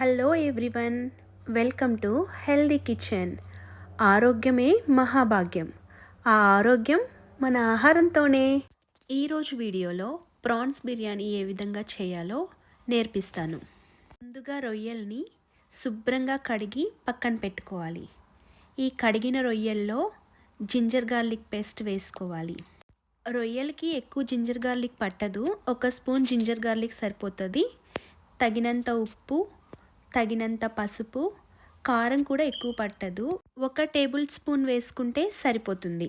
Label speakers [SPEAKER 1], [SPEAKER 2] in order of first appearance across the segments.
[SPEAKER 1] Hello everyone welcome to healthy kitchen. ఆరోగ్యమే మహాభాగ్యం. ఆ ఆరోగ్యం మన ఆహారంతోనే. ఈరోజు వీడియోలో ప్రాన్స్ బిర్యానీ ఏ విధంగా చేయాలో నేర్పిస్తాను. ముందుగా రొయ్యల్ని శుభ్రంగా కడిగి పక్కన పెట్టుకోవాలి. ఈ కడిగిన రొయ్యల్లో జింజర్ గార్లిక్ పేస్ట్ వేసుకోవాలి. రొయ్యలకి ఎక్కువ జింజర్ గార్లిక్ పట్టదు. ఒక స్పూన్ జింజర్ గార్లిక్ సరిపోతుంది. తగినంత ఉప్పు తగినంత పసుపు కారం కూడా ఎక్కువ పట్టదు. ఒక టేబుల్ స్పూన్ వేసుకుంటే సరిపోతుంది.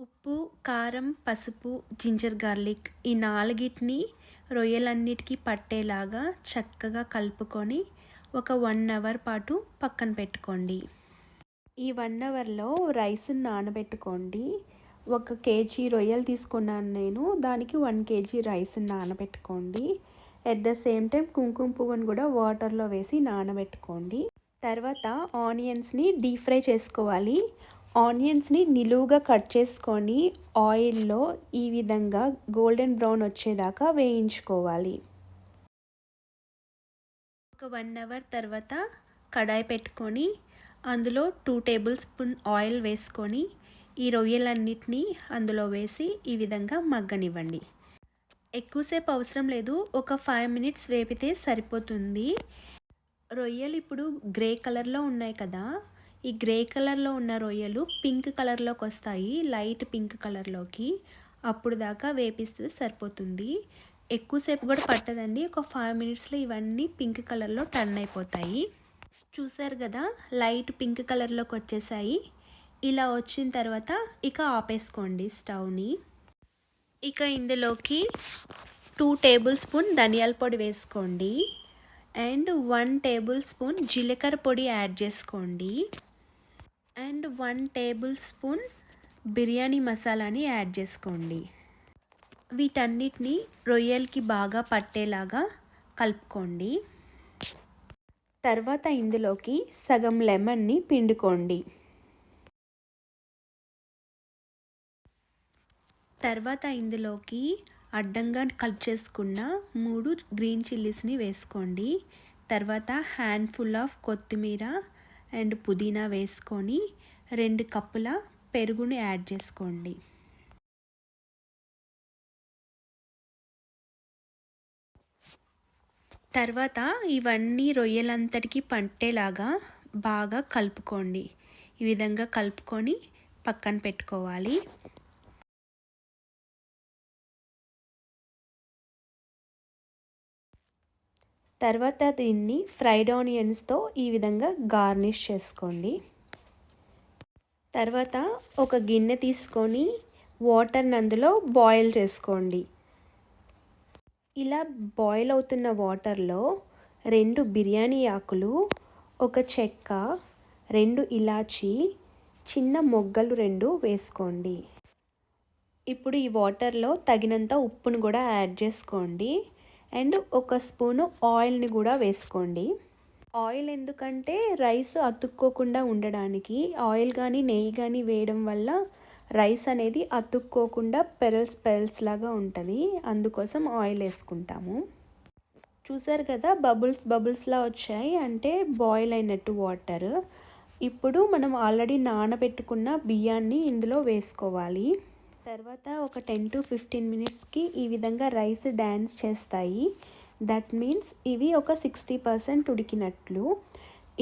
[SPEAKER 1] ఉప్పు కారం పసుపు జింజర్ గార్లిక్ ఈ నాలుగిటిని రొయ్యలన్నిటికీ పట్టేలాగా చక్కగా కలుపుకొని ఒక వన్ అవర్ పాటు పక్కన పెట్టుకోండి. ఈ వన్ అవర్లో రైస్ నానబెట్టుకోండి. ఒక కేజీ రొయ్యలు తీసుకున్నాను నేను. దానికి వన్ కేజీ రైస్ నానబెట్టుకోండి. ఎట్ ద సేమ్ టైం కుంకుమ పువ్వును కూడా వాటర్లో వేసి నానబెట్టుకోండి. తర్వాత ఆనియన్స్ని డీప్ ఫ్రై చేసుకోవాలి. ఆనియన్స్ని నిలువుగా కట్ చేసుకొని ఆయిల్లో ఈ విధంగా గోల్డెన్ బ్రౌన్ వచ్చేదాకా వేయించుకోవాలి. ఒక వన్ అవర్ తర్వాత కడాయి పెట్టుకొని అందులో టూ టేబుల్ స్పూన్ ఆయిల్ వేసుకొని ఈ రొయ్యలన్నిటినీ అందులో వేసి ఈ విధంగా మగ్గనివ్వండి. ఎక్కువసేపు అవసరం లేదు. ఒక ఫైవ్ మినిట్స్ వేపితే సరిపోతుంది. రొయ్యలు ఇప్పుడు గ్రే కలర్లో ఉన్నాయి కదా. ఈ గ్రే కలర్లో ఉన్న రొయ్యలు పింక్ కలర్లోకి వస్తాయి. లైట్ పింక్ కలర్లోకి అప్పుడు దాకా వేపిస్తే సరిపోతుంది. ఎక్కువసేపు కూడా పట్టదండి. ఒక ఫైవ్ మినిట్స్లో ఇవన్నీ పింక్ కలర్లో టర్న్ అయిపోతాయి. చూసారు కదా? లైట్ పింక్ కలర్లోకి వచ్చేసాయి. ఇలా వచ్చిన తర్వాత ఇక ఆపేసుకోండి స్టవ్ని ఇక ఇందులోకి టూ టేబుల్ స్పూన్ ధనియాల పొడి వేసుకోండి. అండ్ వన్ టేబుల్ స్పూన్ జీలకర్ర పొడి యాడ్ చేసుకోండి. And one tablespoon biryani మసాలాని యాడ్ చేసుకోండి. వీటన్నిటిని రొయ్యలకి బాగా పట్టేలాగా కలుపుకోండి. తర్వాత ఇందులోకి సగం లెమన్ని పిండుకోండి. తర్వాత ఇందులోకి అడ్డంగా కట్ చేసుకున్న మూడు గ్రీన్ చిల్లీస్ని వేసుకోండి. తర్వాత హ్యాండ్ఫుల్ ఆఫ్ కొత్తిమీర అండ్ పుదీనా వేసుకొని రెండు కప్పుల పెరుగుని యాడ్ చేసుకోండి. తర్వాత ఇవన్నీ రొయ్యలంతటికి పట్టేలాగా బాగా కలుపుకోండి. ఈ విధంగా కలుపుకొని పక్కన పెట్టుకోవాలి. తర్వాత దీన్ని ఫ్రైడ్ ఆనియన్స్తో ఈ విధంగా గార్నిష్ చేసుకోండి. తర్వాత ఒక గిన్నె తీసుకొని వాటర్ని అందులో బాయిల్ చేసుకోండి. ఇలా బాయిల్ అవుతున్న వాటర్లో రెండు బిర్యానీ ఆకులు ఒక చెక్క రెండు ఇలాచి చిన్న మొగ్గలు రెండు వేసుకోండి. ఇప్పుడు ఈ వాటర్లో తగినంత ఉప్పును కూడా యాడ్ చేసుకోండి. అండ్ ఒక స్పూను ఆయిల్ని కూడా వేసుకోండి. ఆయిల్ ఎందుకంటే రైస్ అతుక్కోకుండా ఉండడానికి ఆయిల్ కానీ నెయ్యి కానీ వేయడం వల్ల రైస్ అనేది అతుక్కోకుండా పెరల్స్ పెరల్స్ లాగా ఉంటుంది. అందుకోసం ఆయిల్ వేసుకుంటాము. చూసారు కదా బబుల్స్ బబుల్స్లా వచ్చాయి. అంటే బాయిల్ అయినట్టు వాటర్. ఇప్పుడు మనం ఆల్రెడీ నానబెట్టుకున్న బియ్యాన్ని ఇందులో వేసుకోవాలి. తర్వాత ఒక టెన్ టు ఫిఫ్టీన్ మినిట్స్కి ఈ విధంగా రైస్ డ్యాన్స్ చేస్తాయి. దట్ మీన్స్ ఇవి ఒక సిక్స్టీ పర్సెంట్ ఉడికినట్లు.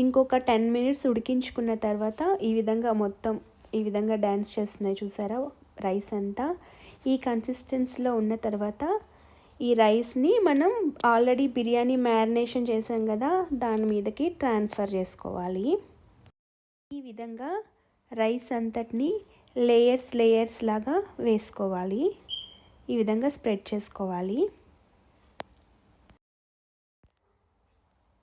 [SPEAKER 1] ఇంకొక టెన్ మినిట్స్ ఉడికించుకున్న తర్వాత ఈ విధంగా మొత్తం ఈ విధంగా డ్యాన్స్ చేస్తున్నాయి చూసారా రైస్ అంతా. ఈ కన్సిస్టెన్సీలో ఉన్న తర్వాత ఈ రైస్ని మనం ఆల్రెడీ బిర్యానీ మ్యారినేషన్ చేసాం కదా దాని మీదకి ట్రాన్స్ఫర్ చేసుకోవాలి. ఈ విధంగా రైస్ అంతటిని లేయర్స్ లేయర్స్ లాగా వేసుకోవాలి. ఈ విధంగా స్ప్రెడ్ చేసుకోవాలి.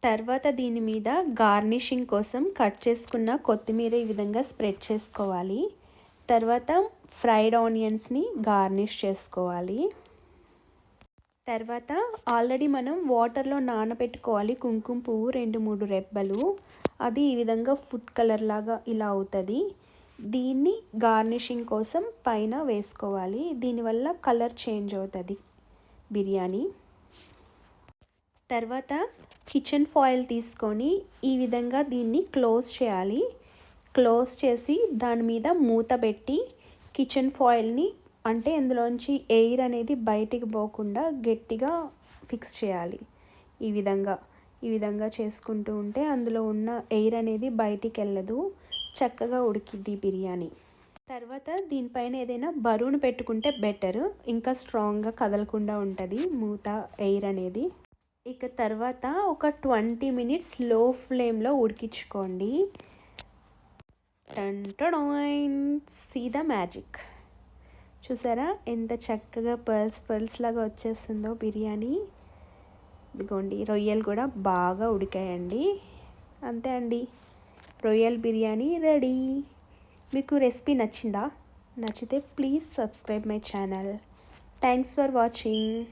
[SPEAKER 1] తర్వాత దీని మీద గార్నిషింగ్ కోసం కట్ చేసుకున్న కొత్తిమీర ఈ విధంగా స్ప్రెడ్ చేసుకోవాలి. తర్వాత ఫ్రైడ్ ఆనియన్స్ని గార్నిష్ చేసుకోవాలి. తర్వాత ఆల్రెడీ మనం వాటర్లో నానబెట్టుకోవాలి కుంకుమ పువ్వు రెండు మూడు రెబ్బలు. అది ఈ విధంగా ఫుడ్ కలర్ లాగా ఇలా అవుతుంది. దీన్ని గార్నిషింగ్ కోసం పైన వేసుకోవాలి. దీనివల్ల కలర్ చేంజ్ అవుతుంది. బిర్యానీ. తర్వాత కిచెన్ ఫాయిల్ తీసుకొని ఈ విధంగా దీన్ని క్లోజ్ చేయాలి. క్లోజ్ చేసి దాని మీద మూత పెట్టి కిచెన్ ఫాయిల్ని అంటే ఇందులోంచి ఎయిర్ అనేది బయటికి పోకుండా గట్టిగా ఫిక్స్ చేయాలి. ఈ విధంగా ఈ విధంగా చేసుకుంటూ ఉంటే అందులో ఉన్న ఎయిర్ అనేది బయటికి వెళ్ళదు. చక్కగా ఉడికిద్ది బిర్యానీ. తర్వాత దీనిపైన ఏదైనా బరువును పెట్టుకుంటే బెటర్. ఇంకా స్ట్రాంగ్గా కదలకుండా ఉంటుంది మూత ఎయిర్ అనేది. ఇక తర్వాత ఒక ట్వంటీ మినిట్స్లో ఫ్లేమ్లో ఉడికించుకోండి. సీ ద మ్యాజిక్ చూసారా? ఎంత చక్కగా పర్ల్స్ పర్ల్స్ లాగా వచ్చేస్తుందో బిర్యానీ. ఇదిగోండి రొయ్యలు కూడా బాగా ఉడికాయండి. అంతే అండి. రొయ్యల్ బిర్యానీ రెడీ. మీకు రెసిపీ నచ్చిందా? నచ్చితే please subscribe my channel. Thanks for watching.